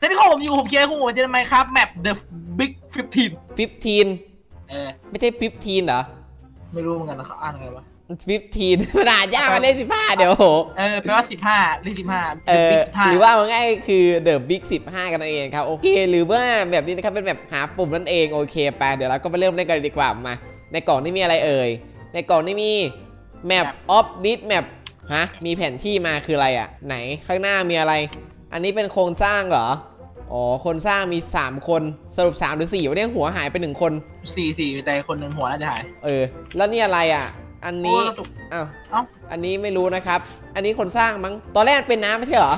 เซนที่ผมอยู่ผมเคลียร์คู่ผมจะทำไมครับแมป The Big 15 15เออไม่ใช่15เหรอไม่รู้เหมือนกันนะเขาอ่านไงวะ15ขนาดยากมาเล่น15เดี๋ยวโห เออแปลว่าสิบห้าเลขสิบห้าเออบิ๊กสิบห้าหรือว่าเอาง่ายๆคือ The Big 15 กันนั่นเองครับ โอเค หรือว่าแบบนี้นะครับ เป็นแบบหาปุ่มนั่นเอง โอเคไปเดี๋ยวเราก็ไปเริ่มเล่นกันเลยดีกว่ามา ในกล่องนี่มีอะไรเอ่ย ในกล่องนี่มี Map of This Map ฮะ มีแผนที่มาคืออะไรอะ ไหนข้างหน้ามีอะไร อันนี้เป็นโครงสร้างเหรอ อ๋อ คนสร้างมี 3 คน สรุป 3 หรือ4วันนี้หัวหายไป 1 คน สี่สี่แต่คนหนึ่งหัวน่าจะหายเออ แล้วนี่อะไรอะ อันนี้ โอ้กระตุก อ้าว เอ้า อันนี้ไม่รู้นะครับ อันนี้คนสร้างมั้ง ตอนแรกมันเป็นน้ำไม่ใช่เหรอ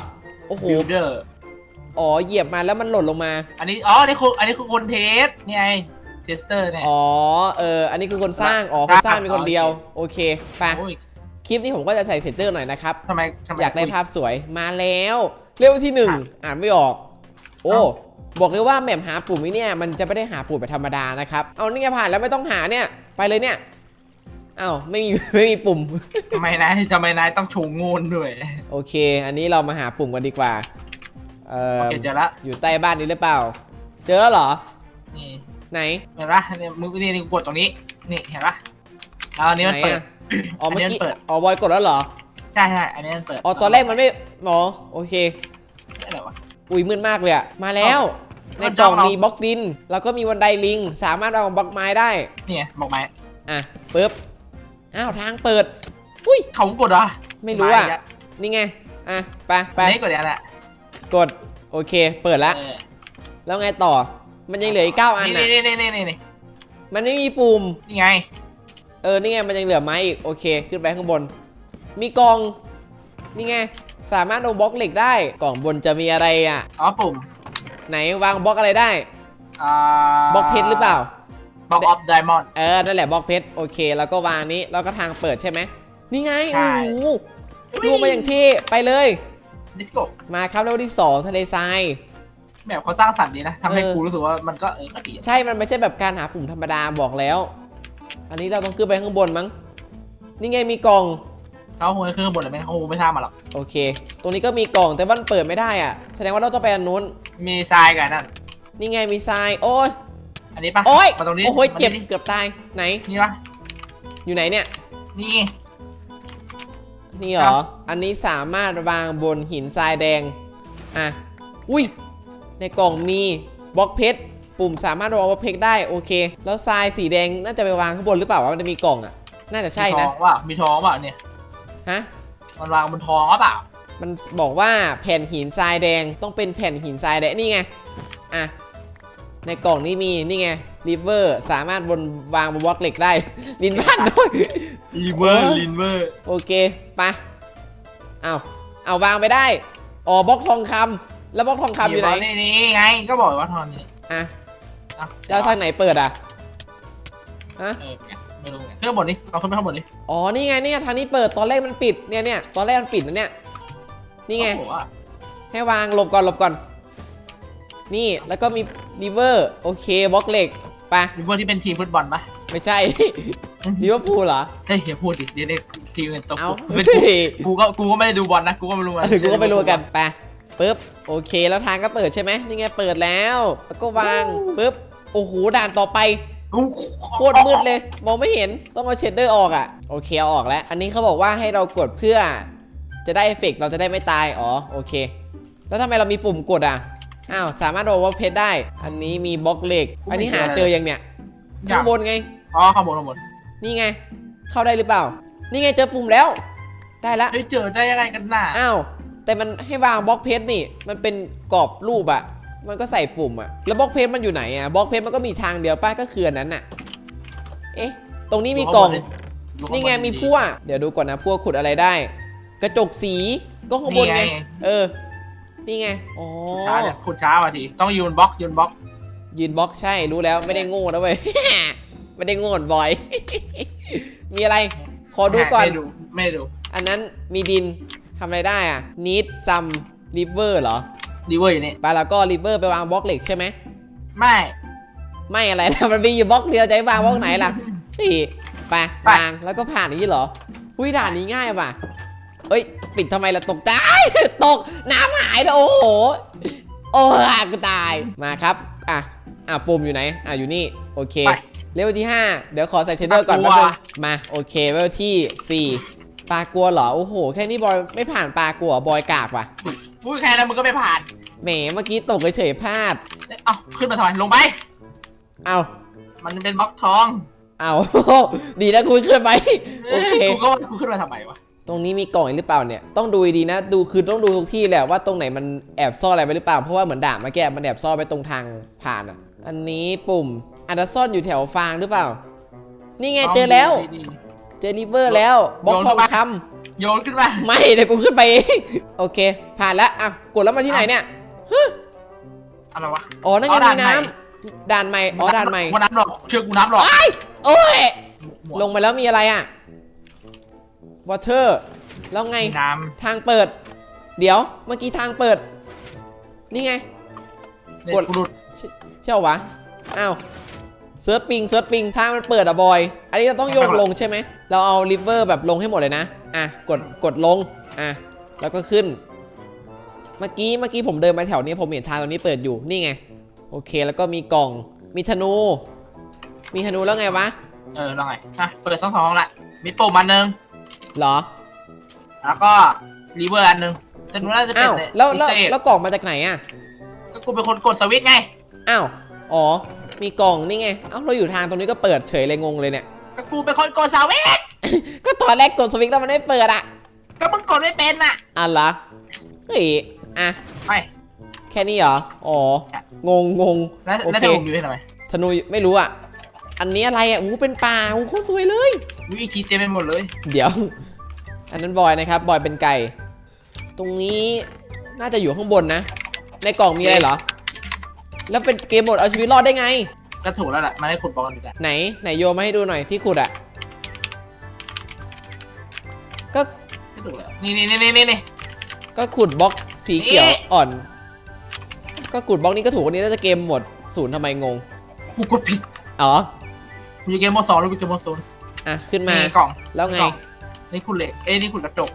โอ้โห บิลเดอร์ อ๋อ เหยียบมาแล้วมันหล่นลงมา อันนี้ อ๋อ อันนี้คืออันนี้คือคนเทสนี่ไง เทสเตอร์เนี่ย อ๋อ เออ อันนี้คือคนสร้าง อ๋อสคนร้างสร้างมีคนเดียวโอเคโอเคไปโอ้ยคลิปนี้ผมก็จะใส่เซนเตอร์หน่อยนะครับ ทำไมทำไมอยากได้ภาพสวย มาแล้ว เร็วที่หนึ่งค่ะอ่านไม่ออก โอ้เอ้าบอกเลยว่าแหม่มหาปุ่มนี้เนี่ยมันจะไม่ได้หาปุ่มแบบธรรมดานะครับ เอานี่ไงผ่านแล้วไม่ต้องหาเนี่ยไปเลยเนี่ยอ้าวไม่มีไม่มีปุ่มทำไมนายทำไมนายต้องโชว์โงนด้วยโอเค อันนี้เรามาหาปุ่มกันดีกว่าเอ่อโอเคเจอละอยู่ใต้บ้านนี้หรือเปล่า เจอแล้วเหรอนี่ไหนเห็นปะเนี่ยมึงนี่นี่กดตรงนี้นี่เห็นปะแล้วอันนี้มันไหนเปิดอะอ๋ออันเมื่อนี้มันกี้เปิดอ๋อบอยกดแล้วเหรอใช่ใช่อันนี้มันเปิดอ๋อตอนแรกมันไม่อ๋อโอเคอะไรวะ อุ้ยมืดมากเลยอะมาแล้ว ในมันกล่องจ้องเรามีมีบล็อกดิน แล้วก็มีบันไดลิง สามารถวางบล็อกไม้ได้ นี่ไงบอกไหมอะปึ๊บอ้าวทางเปิด อุ้ยเขากดเหรอไม่รู้อะาอีกแล้วนี่ไงอะไปไปอันนี้กดอย่างนั้นแหละกดโอเค เปิดละเออแล้วไงต่อ มันยังเหลืออีกเก้าอันนี่น่ะนี่นี่นี่นี่มันไม่มีปุ่มนี่ไง เออนี่ไงมันยังเหลือไม้อีกโอเค ขึ้นไปข้างบน มีกล่องนี่ไง สามารถเอาบล็อกเหล็กได้ กล่องบนจะมีอะไรอะ อ๋อปุ่มไหนวางบล็อกอะไรได้ อ่าบล็อกเพชรหรือเปล่า บล็อกออฟไดมอนด์ เออ นั่นแหละบล็อกเพชร โอเค แล้วก็วางนี้ แล้วก็ทางเปิดใช่ไหม นี่ไง ใช่ โอ้โหรวมมาอย่างที่ ไปเลย ดิสโก้มาครับเลเวลที่2ทะเลทราย แบบเขาสร้างสรรค์ดีนะทำให้เออ กูรู้สึกว่ามันก็เออก็ดีอะใช่ มันไม่ใช่แบบการหาปุ่มธรรมดาบอกแล้ว อันนี้เราต้องขึ้นไปข้างบนมั้ง นี่ไงมีกล่อง เขาคงจะขึ้นข้างบนเลยไหมเขาคงไม่ท่ามาหรอกโอเค ตรงนี้ก็มีกล่องแต่ว่ามันเปิดไม่ได้อะ แสดงว่าเราต้องไปอันนู้น มีทรายกับนั่นนี่ไงมีทราย โอ้ย อันนี้ปะโอ้ยมาตรงนี้โอ้ยมาเจ็บนี่เกือบตาย ไหน นี่ปะอยู่ไหนเนี่ย นี่ นี่เหรครัอบอันนี้สามารถวางบนหินทรายแดง อะ อุ้ย ในกล่องมีบล็อกเพชร ปุ่มสามารถวางบล็อกเพชรได้ โอเค แล้วทรายสีแดงน่าจะไปวางข้างบนหรือเปล่าวะมันจะมีกล่องอะ น่าจะใช่มีทนะองว่ามีทองว่าเนี่ย ฮะ มันวางบนทองหรือเปล่า มันบอกว่าแผ่นหินทรายแดงต้องเป็นแผ่นหินทรายแดงนี่ไง อะ ในกล่องนี้มีนี่ไงริเวอร์สามารถบนวางบนบล็อกเหล็กได้ ลินบ้านด้วยลิเวอร์ลินเวอร์ โอเคไปเอาเอาวางไปได้อ๋อบล็อกทองคำแล้วบล็อกทองคำอยู่ไหนนี่นี่ไงก็บอกว่าทองนี่อะอะแล้วทางไหนเปิดอะฮะเออ ไม่รู้ไงขึ้นข้างบนนี่เอาขึ้นไปข้างบนดิอ๋อ นี่ไงนี่ไงทางนี้เปิด ตอนแรกมันปิด เนี่ยเนี่ยตอนแรกมันปิดนะเนี่ย นี่ไง โอ้โหอะให้วางหลบก่อนหลบก่อน นี่ แล้วก็มีริเวอร์ โอเค บล็อกเหล็ก ไปะลิเวอร์ที่เป็นทีมฟุตบอลปะไม่ใช่ ลิเวอร์พูลเหรอ เฮ้ยอย่าพูดดิเดี๋ยวเด็กทีมเป็นตกเอาเป็นเฮ้ยกูก็กูก็ไม่ได้ดูบอลนะ กูก็ไม่รู้เออกูก็ไปรู้กัน ไป ปึ๊บ โอเค แล้วทางก็เปิดใช่ไหมนี่ไง เปิดแล้ว แล้วก็วาง ปึ๊บ โอ้โห ด่านต่อไปกู โคตรมืดเลย มองไม่เห็นต้องเอาเชดเดอร์ออกอะ โอเคเอาออกแล้ว อันนี้เขาบอกว่าให้เรากดเพื่อ จะได้เอฟเฟกต์เราจะได้ไม่ตายอ๋อโอเค แล้วทำไมเรามีปุ่มกดอะอ้าวสามารถโดนว่าเพชรได้ อันนี้มีบล็อกเหล็ก อันนี้หาเจอยังเนี่ยอยาข้ากงบนไงอ๋อข้างบนข้างบนนี่ไง เข้าได้หรือเปล่า นี่ไงเจอปุ่มแล้ว ได้ละเฮ้ยเจอได้ยังไงกันน่ะอ้าวแต่มันให้วางบล็อกเพชรนี่ มันเป็นกรอบรูปอะ มันก็ใส่ปุ่มอะแล้วบล็อกเพชรมันอยู่ไหนอะบล็อกเพชรมันก็มีทางเดียวป้าก็คืออันนั้นอะเอ๊ะ ตรงนี้มีกล่องดูข้าบนี่ไงดิมีพั่ว เดี๋ยวดูก่อนนะพั่วขุดอะไรได้ กระจกสีก็ข้างบนไงนี่ไง เออ นี่ไงอ๋อขุดช้าเนี่ยขุดช้าว่ะทีต้องยืนบล็อกยืนบล็อก ยืนบล็อกใช่รู้แล้วไม่ได้โง่นะเว้ยไม่ได้โง่เหมือนบอย มีอะไร ขอดูก่อน ไม่ดูไม่ดู อันนั้นมีดินทำอะไรได้อะ need some river เหรอ ดีเวอร์อยู่นี่ไปแล้วก็ river ไปวางบล็อกเหล็กใช่ไหมไม่ไม่อะไรแล้วมันมีอยู่บล็อกเดียวจะให้วางบล็อกไหนล่ะสี่ไปไปวางแล้วก็ผ่านอย่างนี้เหรอหุ้ยด่านนี้ง่ายป่ะเอ้ย ปิดทำไมล่ะตกใจตกน้ำหายแล้วโอ้โหโอ้ยกูตายมาครับอะอะปุ่มอยู่ไหนอะอยู่นี่โอเคไปเลเวลที่ 5 เดี๋ยวขอใส่เชดเดอร์ก่อนปลาแป๊บกลัวนึงมาโอเคเลเวลที่ 4 ปลากลัวเหรอ โอ้โห แค่นี้บอยไม่ผ่านปลากลัวบอยกากว่ะพูดแค่นั้นมึงก็ไม่ผ่านแหมเมื่อกี้ตกเฉยๆพลาด เอ้าขึ้นมาทำไมลงไป เอามันเป็นบล็อกทองเอาดีนะคุยขึ้นไปโอเคกูก็ว่ากูขึ้นมาทำไมวะตรงนี้มีกล่องอีกหรือเปล่าเนี่ยต้องดูดีๆนะ ดูคือต้องดูทุกที่แหละว่าตรงไหนมันแอบซ่อนอะไรไปหรือเปล่าเพราะว่าเหมือนด่าเมื่อกี้มันแอบซ่อนไปตรงทางผ่านอะ อันนี้ปุ่มอาจจะซ่อนอยู่แถวฟางหรือเปล่า นี่ไงเจอแล้วดี เจอริเวอร์แล้วบล็อกโยนทองเข้ามาคๆโยนขึ้นมาำไม่เดี๋ยวกูขึ้นไปเองโอเค ผ่านแล้วอะกดแล้วมาที่ไหนเนี่ยอะไรวะ อ๋อนั่นอ๋ไงอมีด่านใหม่ น้ำด่านใหม่อ๋อด่านใหม่วันน้ำหรอกเชื่อกูน้ำหรอกโอ้ยหมวดลงมาแล้วมีอะไรอะวอเตอร์แล้วไงมีน้ทางเปิด เดี๋ยวเมื่อกี้ทางเปิด นี่ไงำเนี่ยกดกูหลุดใช่ใช่เหรอวะอ้าว เซิร์ชปิงเซิร์ชปิงทางมันเปิดอะบอย อันนี้เราต้องโยนลงใช่ไหม เราเอาริเวอร์แบบลงให้หมดเลยนะ อะ กด กดลง อะ แล้วก็ขึ้น เมื่อกี้ เมื่อกี้ผมเดินไปแถวนี้ผมเห็นทางตรงนี้เปิดอยู่ นี่ไง โอเค แล้วก็มีกล่อง มีธนู มีธนูแล้วไงวะ เออแล้วไงอะเปิดสองสองละ มีปุ่มอันหนึงเหรอ แล้วก็รีเวอร์อันหนึงแต่หนูน่าจะเป็นอ้าวแล้วแล้วอิสเตอร์เอ็กแล้วกล่องมาจากไหนอะก็กูเป็นคนกดสวิตช์ไง อ้าว อ๋อ มีกล่องนี่ไง เอ้าเราอยู่ทางตรงนี้ก็เปิดเฉยเลยงงเลยเนี่ย ก็กูเป็นคนกดสวิตช์ก็ตอนแรกกดสวิตช์แล้วมันไม่เปิดอะก็มึงกดไม่เป็นอะอะเหรอเฮ้ยอะไปแค่นี้เหรอ อ๋อ งงงงแล้วโอเคแล้วจะผมอยู่ที่ไหนธนูไม่รู้อะ อันนี้อะไรอะอู้เป็นป่าอู้โคตรสวยเลย วิธีเจมไปหมดเลยเดี๋ยว อันนั้นบอยนะครับ บอยเป็นไก่ ตรงนี้น่าจะอยู่ข้างบนนะ ในกล่องมีอะไรเหรอ แล้วเป็นเกมโหมดเอาชีวิตรอดได้ไง ก็ถูกแล้วแหละมาให้ขุดบล็อกกันดีกว่าไหนไหนโยนมาให้ดูหน่อยที่ขุดอะก็ไม่ถูกเลยนี่นี่นี่นี่นี่ ก็ขุดบล็อกสีเขียวนี่ อ่อน ก็ขุดบล็อกนี้ก็ถูกวันนี้น่าจะเกมหมดศูนย์ทำไมงงกูกดผิดอ๋อกูอยู่เกมโหมดสองหรือกูเกมโหมดศูนย์อะขึ้นมานี่กล่องแล้วไงกล่องนี่ขุดเหล็กเอ้ยนี่ขุดกระจก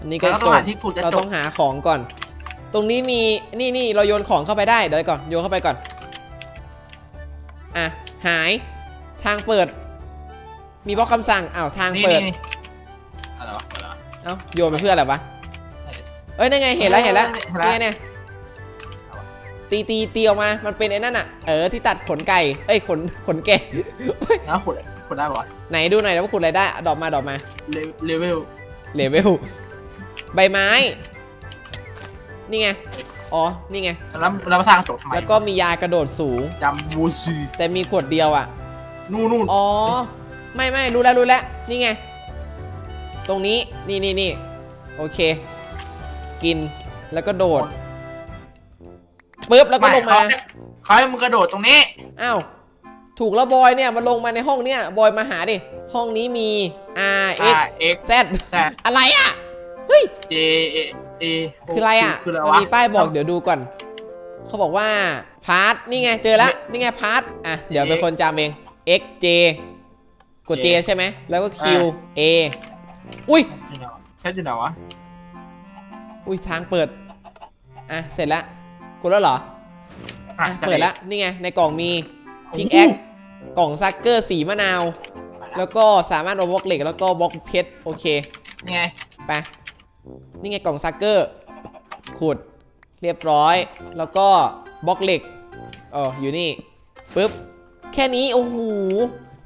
อันนี้ก็แล้วจต้องบหาที่ขุดกระเราจต้กองหาของก่อน ตรงนี้มีนี่นี่เราโยนของเข้าไปได้เดี๋ยวก่อนโยนเข้าไปก่อน อะหายทางเปิด มีบล็อกคำสั่งอ้าวทางนี่เปิดนี่นี่อะไรวะอะไรวะเอ้าโยนไปเพื่ออะไรวะเอ้ยนั่นไงเห็นแล้วเห็นแล้วเห็นแล้วนี่ไงเนี่ยตีตีตีออกมามันเป็นไอ้นั่นอะเออที่ตัดขนไก่เอ้ยขนขนแกะแล้วขุดขุดได้ปะวะไหนดูหน่อยแล้วว่าขุดอะไรได้ดอกมาดอกมาเลเลเวลเลเวลใบไม้ นี่ไง อ๋อ นี่ไง แล้วเรามาสร้างกระจกทำไมแล้วก็มียากระโดดสูง จำบูซีแต่มีขวดเดียวอะ นู่นนู่นอ๋อ ไม่ไม่รู้แล้วรู้แล้ว นี่ไง ตรงนี้ นี่นี่นี่โอเค กิน แล้วก็โดด ปึ๊บ แล้วก็ลงมา ไเขาให้มึงกระโดดตรงนี้ อ้าว ถูกแล้วบอยเนี่ย มันลงมาในห้องเนี่ย บอยมาหาดิ ห้องนี้มี R X R X Z แซอะไรอะ เฮ้ย J A A คืออะไรอะคืออะไรมันวะมีป้ายบอกเดี๋ยวดูก่อน เขาบอกว่าพาร์ทนี่ไงเจอแล้วนี่ไงพาร์ทอะเดี๋ยวเป็นคนจำเอง X J กด J ใช่ไหมแล้วก็ Q A อุ้ยเซตอยู่ไหนวะอุ้ยทางเปิด อะเสร็จแล้วกดแล้วเหรออะอะเปิดแล้วนี่ไงในกล่องมีพิกแอคกล่องซักเกอร์สีมะนาว แล้วก็สามารถเอาบล็อกเหล็กแล้วก็บล็อกเพชรโอเคนี่ไงไป นี่ไงกล่องซักเกอร์ขุดเรียบร้อย แล้วก็บล็อกเหล็กเอออยู่นี่ปึ๊บแค่นี้โอ้โห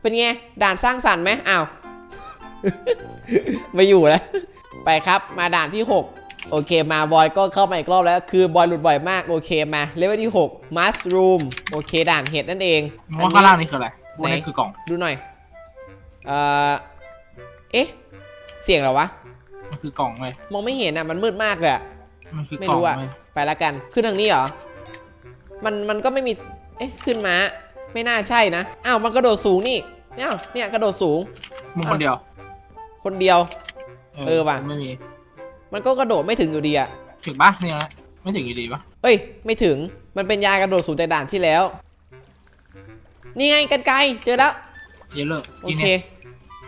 เป็นไงด่านสร้างสรรค์ไหมอ้าวไม่อยู่แล้วไปครับมาด่านที่ 6 โอเคมาบอยก็เข้ามาอีกรอบแล้ว คือบอยหลุดบ่อยมากโอเคมาเลเวลที่6 mushroom โอเคด่านเห็ดนั่นเองมึงว่าข้างล่างนี่คืออะไรพวกไหนนี้คือกล่องดูหน่อยเอ่อเอ๊ะเสียงเหรอวะ มันคือกล่องเว้ยมองไม่เห็นอะมันมืดมากเลยอะมันคือไม่กล่องรู้อะเว้ยไปละกันขึ้นทางนี้เหรอมันมันก็ไม่มีเอ๊ะขึ้นมา ไม่น่าใช่นะอ้าวมันกระโดดสูงนี่เนี่ยเนี่ยกระโดดสูงมึงคนเดียวคนเดียว เออว่ะ ไม่มีมันก็กระโดดไม่ถึงอยู่ดีอะถึงปะเนี่ยนะไม่ถึงอยู่ดีปะเอ้ย ไม่ถึงมันเป็นยากระโดดสูงจากด่านที่แล้ว นี่ไงกันไกลเจอแล้ว เยอะเลยโอกินเคเนี่ย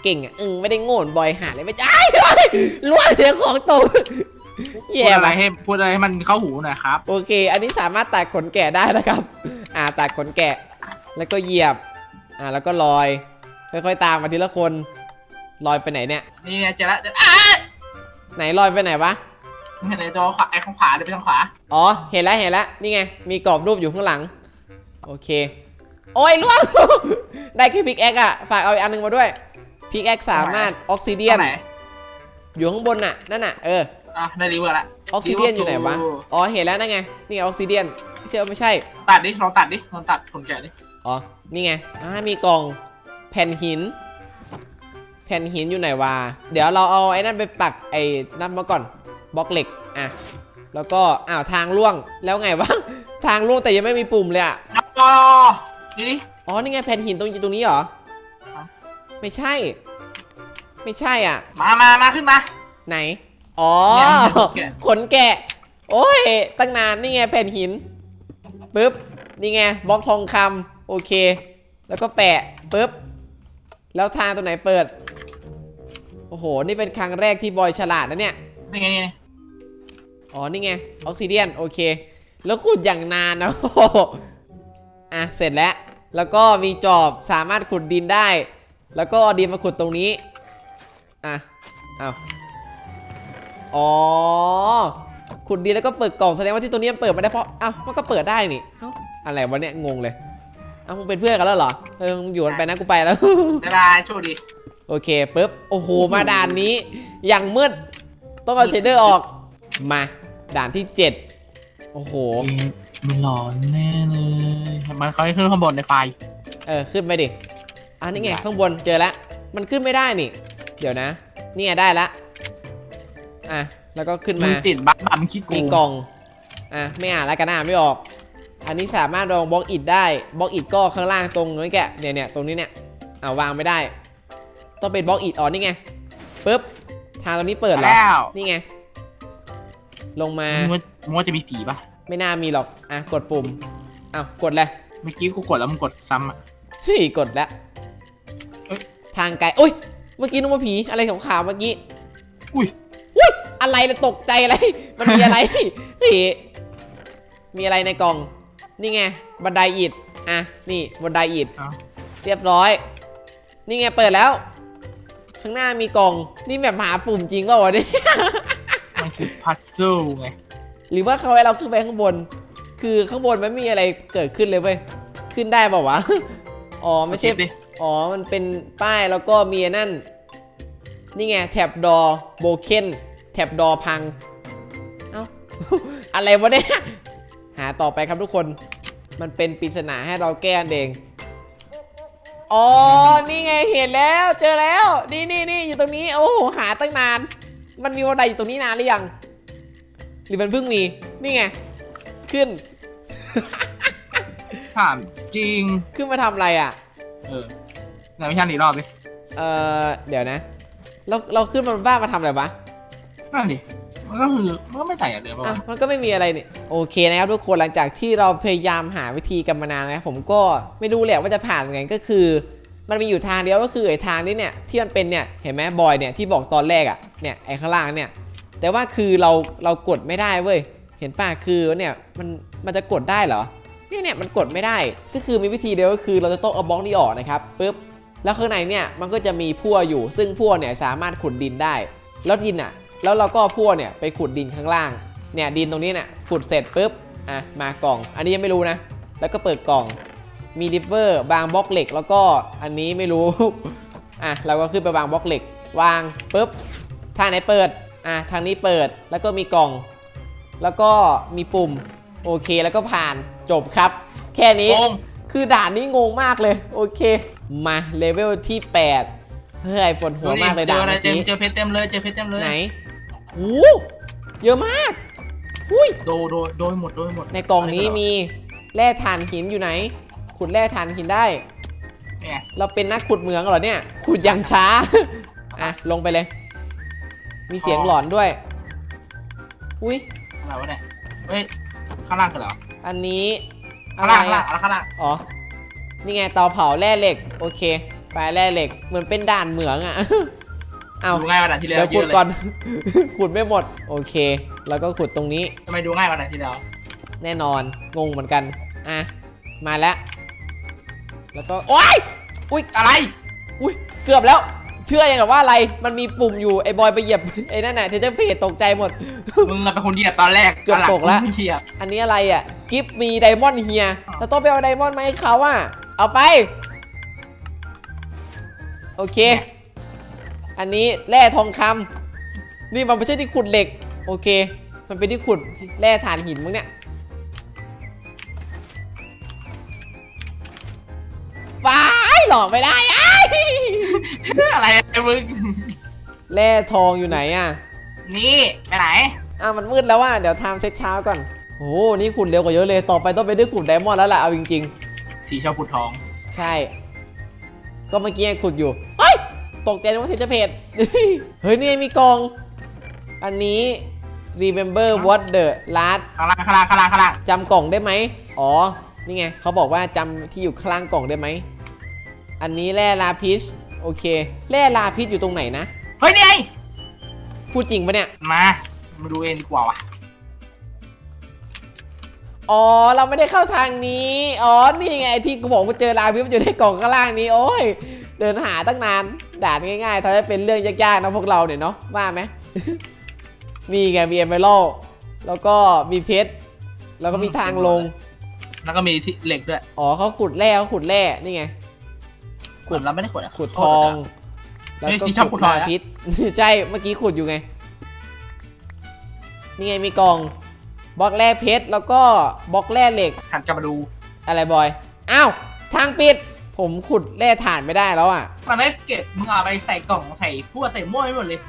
เก่งอะอึงไม่ได้โง่บอยหาเลยไม่ใช่ล่วงเสียของตกพูแย่ดอะไรว่ะให้พูดอะไรให้มันเข้าหูหน่อยครับ โอเค อันนี้สามารถตัดขนแกะได้นะครับ อ่าตัดขนแกะ แล้วก็เหยียบ อ่า แล้วก็ลอย ค่อยๆตามมาทีละคน ลอยไปไหนเนี่ย นี่ไงเจอแล้วเจออ้าไหนลอยไปไหนวะ เห็นไอ้ตัวขวาไอ้ข้างขวาเดี๋ยวไปทางขวาอ๋อ เห็นแล้วเห็นแล้ว นี่ไง มีกรอบรูปอยู่ข้างหลัง โอเค โอ้ยล่วง ได้แค่พิกแอคอะฝากเอาอีกอันหนึงมาด้วย พิกแอคสามารถออกซิเดียนตรงไหนอยู่ข้างบนน่ะ นั่นน่ะ เออ อะ ได้รีเวิร์สละออกซิเดียนอยู่ไหนวะโอ้อ๋อ เห็นแล้วนั่นไง นี่ไงออกซิเดียนไม่ใช่ไม่ใช่ ตัดดิลองตัดดิลองตัดขนแกะดิ อ๋อ นี่ไง อ่า มีกล่อง แผ่นหิน แผ่นหินอยู่ไหนวะ เดี๋ยวเราเอาไอ้นั่นไปปักไอ้นั่นมาก่อน บล็อกเหล็ก อะ แล้วก็ อ้าว ทางล่วง แล้วไงวะ ทางล่วงแต่ยังไม่มีปุ่มเลยอะนับก็นี่ดิ อ๋อ นี่ไงแผ่นหินตรงตรงนี้เหรอครับ ไม่ใช่ ไม่ใช่อะ มามามาขึ้นมา ไหน อ๋อ เนี่ยขนแกะ ขนแกะ โอ้ย ตั้งนานนี่ไงแผ่นหิน ปึ๊บ นี่ไงบล็อกทองคำโอเค แล้วก็แปะ ปึ๊บ แล้วทางตรงไหนเปิด โอ้โห นี่เป็นครั้งแรกที่บอยฉลาดนะเนี่ย นี่ไงนี่ไงอ๋อ นี่ไง ออกซิเดียน โอเค แล้วขุดอย่างนานนะโอ้โหอะ เสร็จแล้ว แล้วก็มีจอบสามารถขุดดินได้ แล้วก็เอาดินมาขุดตรงนี้ อะเอาอ๋อ ขุดดินแล้วก็เปิดกล่องแสดงว่าที่ตรงนี้มันเปิดไม่ได้เพราะเอ้ามันก็เปิดได้นี่เอ้าอะไรวะเนี่ยงงเลยเอ้ามึงเป็นเพื่อนกันแล้วเหรอ เออมึงอยู่กันไปนะกูไปแล้ว บ๊ายบายโชคดี โอเคปุ๊บ โอ้โห มาด่านนี้ อย่างมืด ต้องเอาเชดเดอร์ออก มา ด่านที่ 7 โอ้โห มันหลอนแน่เลย มันเขาให้ขึ้นข้างบนในไฟล์เออ ขึ้นไปดิ อันนี้ไงได้ข้างบนเจอแล้วมันขึ้นไม่ได้นี่ เดี๋ยวนะนี่ไงได้ละอะแล้วก็ขึ้นมึมางติดบั๊กบั๊กมึงคิดโกมีงกล่องอะไม่อ่านแล้วกันอ่านไม่ออก อันนี้สามารถลองบล็อกอิดได้บล็อกอิดก็ข้างล่างตรงนี้แกะเนี่ยเนี่ยตรงนี้เนี่ยเอาวางไม่ได้ ต้องเป็นบล็อกอิดอ๋อนี่ไงปุ๊บทางตรงนี้เปิดเหรอแล้วนี่ไง ลงมามึงว่ามึงว่าจะมีผีปะไม่น่ามีหรอกอะกดปุ่มอ้าวกดเลยเมื่อกี้กูกดแล้วมึงกดซ้ำอะเฮ้ยกดแล้วเอ้ย ทางไกลโอ้ย เมื่อกี้นึกว่าผีอะไรขาวๆเมื่อกี้ อุ้ย อุ้ย อะไรนะตกใจอะไร มันมีอะไรเฮ้ยมีอะไรในกล่อง นี่ไง บันไดอิฐ อะ นี่ บันไดอิฐ เอาเรียบร้อย นี่ไงเปิดแล้ว ข้างหน้ามีกล่อง นี่แบบหาปุ่มจริงเปล่าวะเนี่ย มันคือพัซเซิลไง หรือว่าเขาให้เราขึ้นไปข้างบน คือข้างบนมันไม่มีอะไรเกิดขึ้นเลยเว้ย ขึ้นได้เปล่าวะ อ๋อไม่ใช่กดดิ อ๋อ มันเป็นป้ายแล้วก็มีอันนั่น นี่ไง แท็บดอโบเคนแท็บดอพัง เอ้า อะไรวะเนี่ย หาต่อไปครับทุกคน มันเป็นปริศนาให้เราแก้กันเอง อ๋อ นี่ไงเห็นแล้ว เจอแล้ว นี่นี่นี่อยู่ตรงนี้ โอ้โห หาตั้งนาน มันมีวันใดอยู่ตรงนี้นานหรือยัง หรือมันเพิ่งมี นี่ไง ขึ้น ถามจริง ขึ้นมาทำอะไรอะ เออ ไหนไม่ใช่อีกรอบดิเออเดี๋ยวนะ เราเราขึ้นมาบนบ้านมาทำอะไรวะนั่นดิมันก็คือมันก็ไม่ต่างจากเดิมป่ะอะวะมันก็ไม่มีอะไรนี่โอเคนะครับทุกคนหลังจากที่เราพยายามหาวิธีกันมานานนะครับผมก็ไม่รู้แหละว่าจะผ่านไงก็คือ มันมีอยู่ทางเดียวก็คือไอ้ทางนี้เนี่ยที่มันเป็นเนี่ยเห็นไหมบอยเนี่ยที่บอกตอนแรกอะ่ะเนี่ยไอ้ข้างล่างเนี่ยแต่ว่าคือเราเรากดไม่ได้เว้ยเห็นป่ะคือเนี่ยมันมันจะกดได้เหรอเนี่ยเนี่ยมันกดไม่ได้ก็คือมีวิธีเดียวก็คือเราจะต้องเอาบล็อกนี้ออกนะครับปุ๊บ แล้วข้างในเนี่ยมันก็จะมีพั่วอยู่ ซึ่งพั่วเนี่ยสามารถขุดดินได้ แล้วดินอะ แล้วเราก็เอาพั่วเนี่ยไปขุดดินข้างล่าง เนี่ยดินตรงนี้เนี่ยขุดเสร็จปุ๊บ อะมากล่อง อันนี้ยังไม่รู้นะ แล้วก็เปิดกล่อง มีดิฟเวอร์บางบล็อกเหล็ก แล้วก็อันนี้ไม่รู้ อะเราก็ขึ้นไปวางบล็อกเหล็ก วางปุ๊บ ทางไหนเปิด อะทางนี้เปิด แล้วก็มีกล่อง แล้วก็มีปุ่ม โอเค แล้วก็ผ่าน จบครับ แค่นี้โกงคือด่านนี้งงมากเลย โอเค มาเลเวลที่ 8 เฮ้ยปวดหัวมากเลยเจด่าอนอะไรเมื่อเจอกี้เจอเพชรเต็มเลยเจอเพชรเต็มเลยไหนโอ้เยอะมากหุยโดโดโดยหมดโดยหมด ในกล่องนี้มีแร่ถ่านหินอยู่ไหน ขุดแร่ถ่านหินได้เนี่ยเราเป็นนักขุดเหมืองเหรอเนี่ย ขุดอย่างช้า อะ ลงไปเลย มีเสียงหลอนด้วย อุ้ยอะไรวะเนี่ย เฮ้ย ข้างล่างกันเหรอ อันนี้อะข้างไรล่างข้างล่างอะเอาข้างล่างอ๋อ นี่ไงเตาเผาแร่เหล็ก โอเค ไปแร่เหล็ก เหมือนเป็นด่านเหมืองอะ เอาดูง่ายกว่านั้นที่แล้วเดี๋ยวเยขุดอะเลยก่อน ขุดไม่หมด โอเค แล้วก็ขุดตรงนี้ ทำไมดูง่ายกว่านั้นที่แล้ว แน่นอน งงเหมือนกัน อะ มาแล้ว แล้วก็ โอ๊ย อุ้ยอะไร อุ้ยเกือบแล้ว เชื่อยังกับว่าอะไร มันมีปุ่มอยู่ ไอ้บอยไปเหยียบ ไอ้นั่นน่ะเทเจอร์เพจตกใจหมด มึงอะเป็นคนเหยียบตอนแรกเกือบตกละนหงมึงเหยียบอันนี้อะไรอะ กิฟมีไดมอนด์เฮียเราต้องไปเอาไดมอนด์มาให้เขาอะ เอาไป โอเค อันนี้แร่ทองคำนี่มันไม่ใช่ที่ขุดเหล็ก โอเค มันเป็นที่ขุดแร่ถ่านหินมั้งเนี่ยว้ายหลอกไม่ได้อ้ายอะไรมึงแร่ทองอยู่ไหนอะ นี่ไปไหนอะมันมืดแล้วว่ะเดี๋ยวไทม์เซตเช้าก่อน โอ้โหนี่ขุดเร็วกว่าเยอะเลย ต่อไปต้องไปได้ขุดไดมอนด์แล้วล่ะ เอาจริงๆ สีชอบขุดทองใช่ ก็เมื่อกี้ยังขุดอยู่ เฮ้ย ตกใจนึกว่าเทจะเพจเฮ้ยนี่ไงมีกล่อง อันนี้ remember what the last ข้างล่างข้างล่างข้างล่างข้างล่างจำกล่องได้ไหม อ๋อ นี่ไงเขาบอกว่าจำที่อยู่ข้างล่างกล่องได้ไหม อันนี้แร่ลาพิชโอเค แร่ลาพิชอยู่ตรงไหนนะ เฮ้ยนี่ไงพูดจริงปะเนี่ย มา มาดูเองดีกว่าว่ะ อ๋อ เราไม่ได้เข้าทางนี้ อ๋อ นี่ไงที่กูบอกว่าเจอลาพิชมันอยู่ในกล่องข้างล่างนี้โอ้ย เดินหาตั้งนาน ด่านง่ายๆทำให้เป็นเรื่องยากๆนะพวกเราเนี่ยเนาะว่าไหมมีไงมีเอเมอรัลแล้วก็มีเพชร แล้วก็มีทางลง แล้วก็มีที่เหล็กด้วยอ๋อเขาขุดแร่เขาขุดแร่ นี่ไง ขุดแล้วไม่ได้ขุดอะขุดทอง แล้วเฮ้ยก็ที่ชอบขุดทองลานะพิษ ใช่ เมื่อกี้ขุดอยู่ไง นี่ไงมีกล่อง บล็อกแร่เพชรแล้วก็บล็อกแร่เหล็ก หันกลับมาดู อะไรบอยอ้าวทางปิด ผมขุดแร่ถ่านไม่ได้แล้วอะ มันไม่เก็บมึงเอาไปใส่กล่องใส่พวกใส่หม้อให้หมดเลย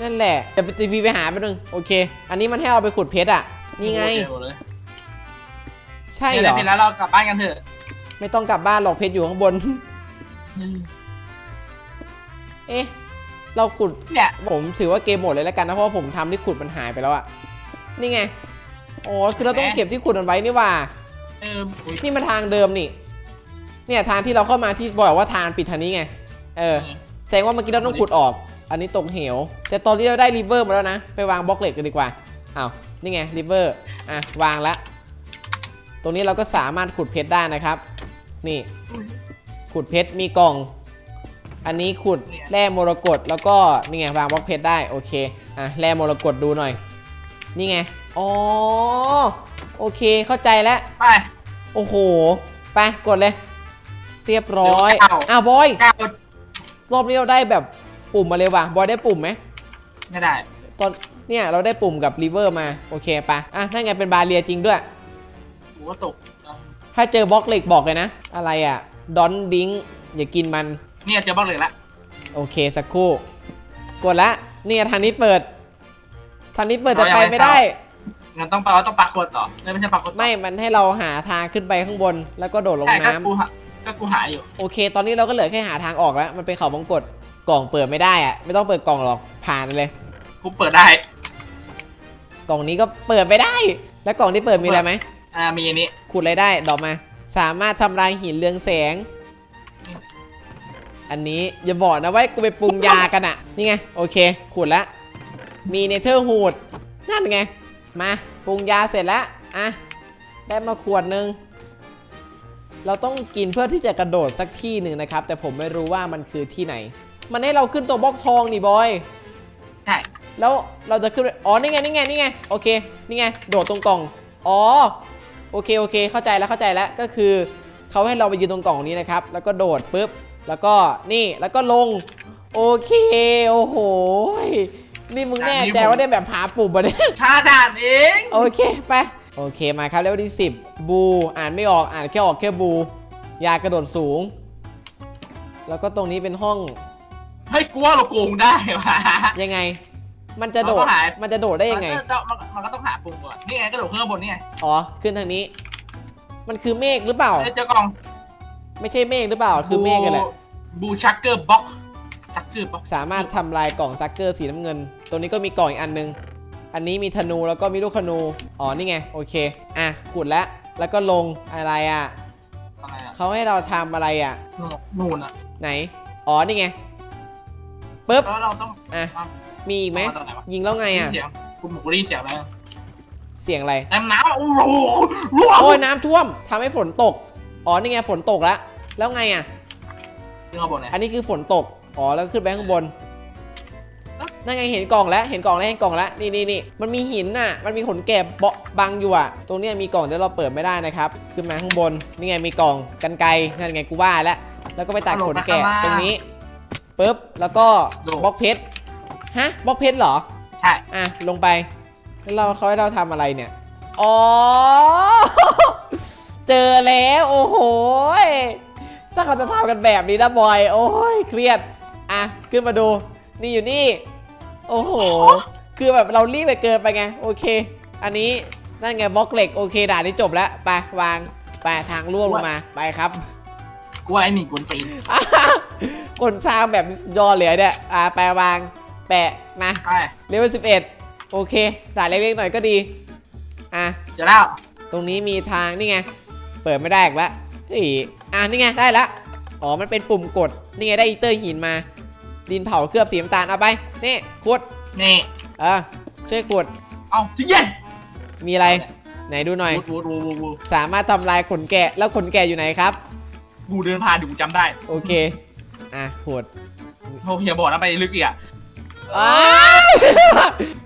นั่นแหละจะไปตีพีไปหาไปหนึ่งโอเค อันนี้มันให้เอาไปขุดเพชรอะ นี่ไงหมดเลยใช่เนี่ยเหรอ เป็นแล้วเรากลับบ้านกันเถอะไม่ต้องกลับบ้านหรอกเพชรอยู่ข้างบน เอ๊ะ เราขุดเนี่ยผมถือว่าเกมหมดเลยแล้วกันนะเพราะว่าผมทำที่ขุดมันหายไปแล้วอะนี่ไง อ๋อคือเราต้องเก็บที่ขุดมันไว้นี่หว่าเอออุ๊ยนี่มันทางเดิมนี่ เนี่ยทางที่เราเข้ามาที่บอกว่าทางปิดทางนี้ไง เออ แสดงว่าเมื่อกี้เราต้องขุดออก อันนี้ตกเหว แต่ตอนนี้เราได้ริเวอร์มาแล้วนะ ไปวางบล็อกเหล็กกันดีกว่าอ้าวนี่ไงริเวอร์อะวางละตรงนี้เราก็สามารถขุดเพชรได้นะครับ นี่ ขุดเพชรมีกล่อง อันนี้ขุดแร่มรกตแล้วก็นี่ไงวางบล็อกเพชรได้โอเคอะแร่มรกตดูหน่อย นี่ไง อ๋อ โอเคเข้าใจแล้ว ไป โอ้โห ไปกดเลย เรียบร้อย เดี๋ยวเก้า อ้าวบอยก้าวรอบนี้เราได้แบบปุ่มมาเลยว่ะ บอยได้ปุ่มไหม ไม่ได้ ตอนเนี่ยเราได้ปุ่มกับรีเวอร์มา โอเคปะอะนั่นไงเป็นบาเรียจริงด้วยกูก็ตกถ้าเจอบล็อกเหล็กบอกเลยนะ อะไรอะ ดอนดิงอย่ากินมัน เนี่ยเจอบ้างเลยละโอเคสักครู่ กดละเนี่ยทางนี้เปิดทางนี้เปิดแต่ไปไม่ได้ งั้นต้องไปว่าต้องปักกดต่อไม่ใช่ปักกดต่อไม่มันให้เราหาทางขึ้นไปข้างบน แล้วก็โดดลงใช่ก็น้ำกูหาก็กูหาอยู่ โอเค ตอนนี้เราก็เหลือแค่หาทางออกแล้ว มันเป็นเขาวงกดกล่องเปิดไม่ได้อะไม่ต้องเปิดกล่องหรอกผ่านเลย กูเปิดได้ กล่องนี้ก็เปิดไม่ได้ แล้วกล่องที่เปิดมีอะไรไหมอ่า มีอันนี้ ขุดอะไรได้ดอกมา สามารถทำลายหินเรืองแสง อันนี้อย่าบอกนะว่ากูไปปรุงยากันอะนี่ไงโอเคขุดละมีเนเธอร์ฮูดนั่นไง มาปรุงยาเสร็จแล้วอะได้มาขวดหนึ่งเราต้องกินเพื่อที่จะกระโดดสักที่หนึ่งนะครับ แต่ผมไม่รู้ว่ามันคือที่ไหน มันให้เราขึ้นตัวบล็อกทองนี่บอยใช่แล้วเราจะขึ้นไปอ๋อนี่ไงนี่ไงนี่ไงโอเคนี่ไงโดดตรงกล่องอ๋อโอเคโอเค เข้าใจแล้วเข้าใจแล้วก็คือเขาให้เราไปยืนตรงกล่องนี้นะครับ แล้วก็โดดปุ๊บแล้วก็นี่แล้วก็ลง โอเคโอ้โห นี่มึงแน่ใจว่าได้แบบหาปุ่มมาเนี่ยค่าด่านเอง โอเคไป โอเคมาครับเลเวลที่10บูอ่านไม่ออกอ่านแค่ออกแค่บู ยากระโดดสูง แล้วก็ตรงนี้เป็นห้องเฮ้ยกูว่าเราโกงได้ว่ะยังไง มันจะโดเราดก็หามันจะโดดได้ยังไง มันก็มันมันก็ต้องหาปุ่มก่อนนี่ไงกระโดดขึ้นข้างบนนี่ไงอ๋อ ขึ้นทางนี้ มันคือเมฆหรือเปล่า เจอกล่องไม่ใช่เมฆหรือเปล่า คือเมฆกันแหละ บูชักเกอร์บ็อกซักเกอร์บ็อกสามารถทำลายกล่องซักเกอร์สีน้ำเงิน ตัวนี้ก็มีกล่องอีกอันนึง อันนี้มีธนูแล้วก็มีลูกธนู อ๋อ นี่ไง โอเค อะขุดแล้ว แล้วก็ลงอะไรอะ อะไรอะเขาให้เราทำอะไรอะ นู่นอะไหน อ๋อ นี่ไง ปึ๊บ แล้วเราต้องอะ มีอีกไหมตอนไหนวะยิงแล้วไงอะ เสียงคุณหมูได้ยินเสียงแล้วเสียงอะไร น้ำน้ำโอ้โหร่วงโอ้ยน้ำท่วมทำให้ฝนตก อ๋อ นี่ไง ฝนตกแล้ว แล้วไงอะ ขึ้นข้างบนเลยอันนี้คือฝนตก อ๋อ แล้วขึ้นไปข้างบน นั่นไงเห็นกล่องแล้วเห็นกล่องแล้วเห็นกล่องแล้วนี่นี่นี่มันมีหินน่ะ มันมีขนแกะเบาะบังอยู่อะ ตรงเนี้ยมีกล่องที่เราเปิดไม่ได้นะครับ ขึ้นมาข้างบน นี่ไงมีกล่องกันไกรนั่นไงกูว่าแล้ว แล้วก็ไปตัดขนแกะตรงนี้ปึ๊บ แล้วก็บล็อกเพชร ฮะ บล็อกเพชรเหรอ ใช่ อะ ลงไป แล้วเราเขาให้เราทำอะไรเนี่ย อ๋อ เจอแล้ว โอ้โหยถ้าเขาจะทำกันแบบนี้นะบอย โอ้ย เครียด อะ ขึ้นมาดู นี่อยู่นี่ โอ้โห คือแบบเรารีบไปเกินไปไง โอเค อันนี้นั่นไงบล็อกเหล็กโอเคด่านนี้จบแล้ว ไปวาง ไปทางร่วงลงมา ไปครับกูว่าไอ้หมีกวนตีนกดสร้างแบบยอเหลือเนี่ย อ่า ไปวาง แปะ มาไปเลเวล11โอเคด่านเล็กๆหน่อยก็ดี อะเดี๋ยวแล้วตรงนี้มีทางนี่ไง เปิดไม่ได้อีกแล้วเฮ้ยอะนี่ไงได้ละ อ๋อ มันเป็นปุ่มกด นี่ไงได้อีเตอร์หินมา ดินเผาเคลือบสีน้ำตาลเอาไป นี่ขุดนี่เออช่วยขุด เอาที่เย็นมีอะไร ไหนดูหน่อย วูดวูดวูดวูดสามารถทำลายขนแกะ แล้วขนแกะอยู่ไหนครับ กูเดินผ่านอยู่กูจำได้โอเค อะขุดโอ้ยอย่าบอกนะไปลึกอีกอะอ้าว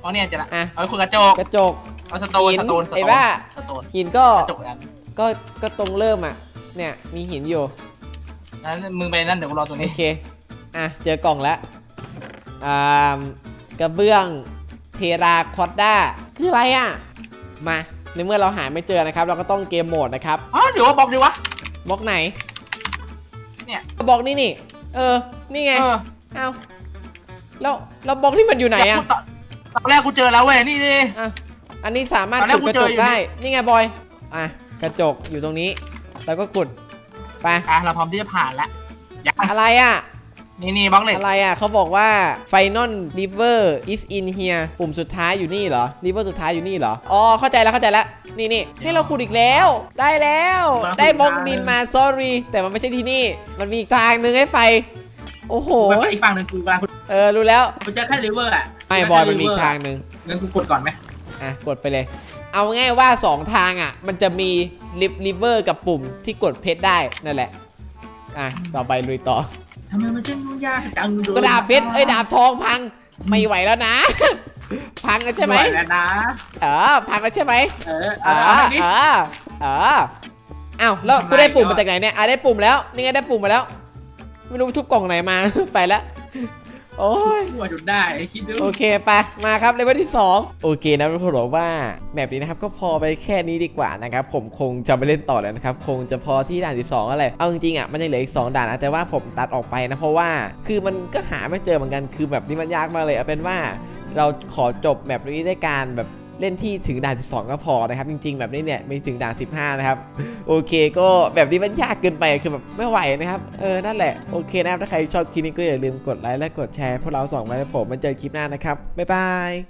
เอาเนี่ยจะละอะ เอาคุณกระจกกระจก เอาสโตนหินสโตนสไอ้โตนบ้า สโตนหินก็ กระจกอันก็ ก็ตรงเริ่มอะ เนี่ย มีหินอยู่ นั้นมึงไปนั่นเดี๋ยวกูรอตัวโอนี้เค อะ เจอกล่องแล้วอ่ากระเบื้องเทราคอดด้าคืออะไรอะ มา ในเมื่อเราหาไม่เจอนะครับ เราก็ต้องเกมโหมดนะครับอ๋อเดี๋ยวว่าบอกดีวะ บล็อกไหนเนี่ยบล็อกนี่นี่ เออ นี่ไง เออเอ้าแล้วแล้วบล็อกที่มันอยู่ไหนอะตตอนแรกกูเจอแล้วเว้ยนี่นี่ อะ อันนี้สามารถตอนแรกขุดกระจกูเจอกอยู่ได้นี่นี่ไงบอย อะ กระจกอยู่ตรงนี้ แล้วก็ขุดไป อะเราพร้อมที่จะผ่านแล้วยังอะไรอะ นี่นี่บล็อกเหล็กอะไรอะเขาบอกว่า Final River is in here ปุ่มสุดท้ายอยู่นี่เหรอ River สุดท้ายอยู่นี่เหรอ อ๋อ เข้าใจแล้วเข้าใจแล้ว นี่นี่ให้เราขุดอีกแล้ว ได้แล้ว ได้บล็อกดินมา sorry แต่มันไม่ใช่ที่นี่ มันมีอีกทางนึงให้ไป โอ้โหกูไปอีกฝั่งหนึ่งกูกำลังเออ รู้แล้วกูจะแค่ริเวอร์อะไม่บอยมันมีอีกทางนึงงั้นกูกดก่อนไหมอะ กดไปเลย เอาง่ายว่า 2 ทางอะ มันจะมีลิฟลิเวอร์กับปุ่มที่กดเพชรได้นั่นแหละ อะ ต่อไปลุยต่อ ทำไมมันเช่นยุ่งยากจังเลยก็ดาบเพชรเอ้ยดาบทองพังไม่ไหวแล้วนะ พังแล้วใช่ไหมวแล้วนะ เออพังแล้วใช่ไหมเออเอเอาอเอาดิ เออเอออ้าวแล้วทำไม กูได้ปุ่มเดี๋มายวจากไหนเนี่ยอะได้ปุ่มแล้วนี่ไงได้ปุ่มมาแล้ว ไม่รู้ทุบกล่องไหนมา ไปแล้ว โอ้ย หัวจุดได้คิดดูโอเคไปมาครับเลเวลที่ 2 โอเคนะทุกคนบอกว่าแบบนี้นะครับก็พอไปแค่นี้ดีกว่านะครับผมคงจะไม่เล่นต่อแล้วนะครับคงจะพอที่ด่าน 12อะไรเอาจริงๆอะมันยังเหลืออีก 2 ด่านนะแต่ว่าผมตัดออกไปนะเพราะว่าคือมันก็หาไม่เจอเหมือนกันคือแบบนี้มันยากมากเลยเอาเป็นว่า เราขอจบแบบนี้ด้วยการแบบ เล่นที่ถึงด่าน 12 ก็พอนะครับ จริง ๆ แบบนี้เนี่ยไม่ถึงด่าน 15 นะครับ โอเค ก็แบบนี้มันยากเกินไปคือแบบไม่ไหวนะครับ เออ นั่นแหละ โอเคนะครับ ถ้าใครชอบคลิปนี้ก็อย่าลืมกดไลค์และกดแชร์พวกเราสองไว้ให้ผมมันเจอคลิปหน้านะครับ บ๊ายบาย